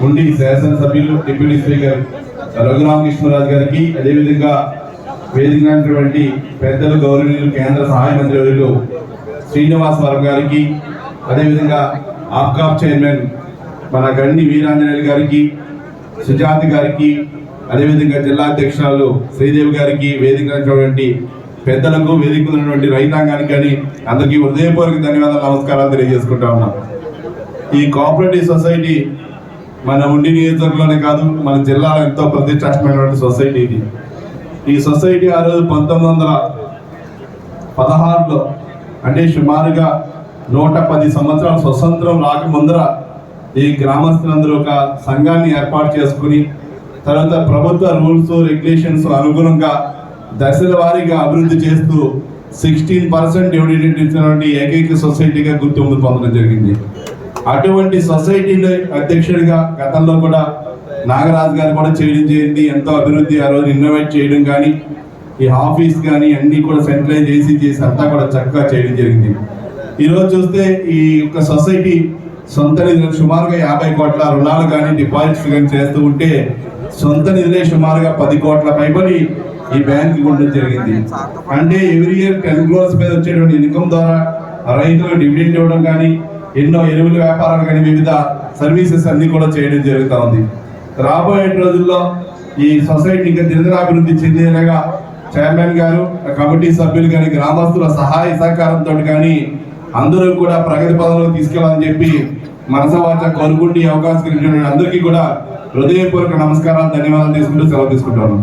ఉండి శాసనసభ్యులు deputy speaker Raghuramakrishnaraju గారికి అదేవిధంగా వేదికైనటువంటి పెద్దలు గౌరవనీయులు కేంద్ర సహాయ మంత్రి వర్యులు శ్రీనివాస్ వరం గారికి అదేవిధంగా ఆప్కాప్ చైర్మన్ మన గండి వీరాంజనేయులు గారికి సుజాతి గారికి అదేవిధంగా జిల్లా అధ్యక్షురాలు శ్రీదేవి గారికి వేదికైనటువంటి పెద్దలకు వేదిక ఉన్నటువంటి రైతాంగానికి కానీ అందరికీ హృదయపూర్వక ధన్యవాదాలు నమస్కారాలు తెలియజేసుకుంటా ఉన్నాం. ఈ కోఆపరేటివ్ సొసైటీ మన ఉండి నియోజకవర్గంలోనే కాదు మన జిల్లాలో ఎంతో ప్రతిష్టాత్మకమైనటువంటి సొసైటీ ఇది. ఈ సొసైటీ ఆ రోజు పంతొమ్మిది వందల పదహారులో అంటే సుమారుగా నూట పది సంవత్సరాల స్వతంత్రం రాకముందర ఈ గ్రామస్తులందరూ ఒక సంఘాన్ని ఏర్పాటు చేసుకుని తర్వాత ప్రభుత్వ రూల్స్ రెగ్యులేషన్స్ అనుగుణంగా దశల వారీగా అభివృద్ధి చేస్తూ సిక్స్టీన్ పర్సెంట్ డివిడెంట్ ఇచ్చినటువంటి ఏకైక సొసైటీగా గుర్తింపు పొందడం జరిగింది. అటువంటి సొసైటీలో అధ్యక్షుడిగా గతంలో కూడా నాగరాజు గారు కూడా చేయడం జరిగింది. ఎంతో అభివృద్ధి ఆ రోజు ఇన్నోవేట్ చేయడం కానీ ఈ ఆఫీస్ కానీ అన్నీ కూడా సెంట్రలైజ్ చేసి చేసి అంతా కూడా చక్కగా చేయడం జరిగింది. ఈరోజు చూస్తే ఈ యొక్క సొసైటీ సొంత నిధులు సుమారుగా యాభై కోట్ల రుణాలు కానీ డిపాజిట్స్ కానీ చేస్తూ ఉంటే సొంత నిధులే సుమారుగా పది కోట్ల పైబడి ఈ బ్యాంక్ ఉండడం జరిగింది. అంటే ఎవ్రీ ఇయర్ టెన్ క్రోర్స్ మీద వచ్చేటువంటి ఇన్కమ్ ద్వారా రైతులకు డివిడెండ్ ఇవ్వడం కానీ ఎన్నో ఎరువుల వ్యాపారాలు కానీ వివిధ సర్వీసెస్ అన్ని కూడా చేయడం జరుగుతూ ఉంది. రాబోయే రోజుల్లో ఈ సొసైటీ ఇంకా నిరంతరాభివృద్ధి చెందేలాగా చైర్మన్ గారు కమిటీ సభ్యులు కానీ గ్రామస్తుల సహాయ సహకారంతో కానీ అందరూ కూడా ప్రగతి పదంలో తీసుకెళ్ళాలని చెప్పి మనసవాచ కోరుకుంటూ అవకాశం అందరికీ కూడా హృదయపూర్వక నమస్కారాలు ధన్యవాదాలు తీసుకుంటూ సెలవు తీసుకుంటాను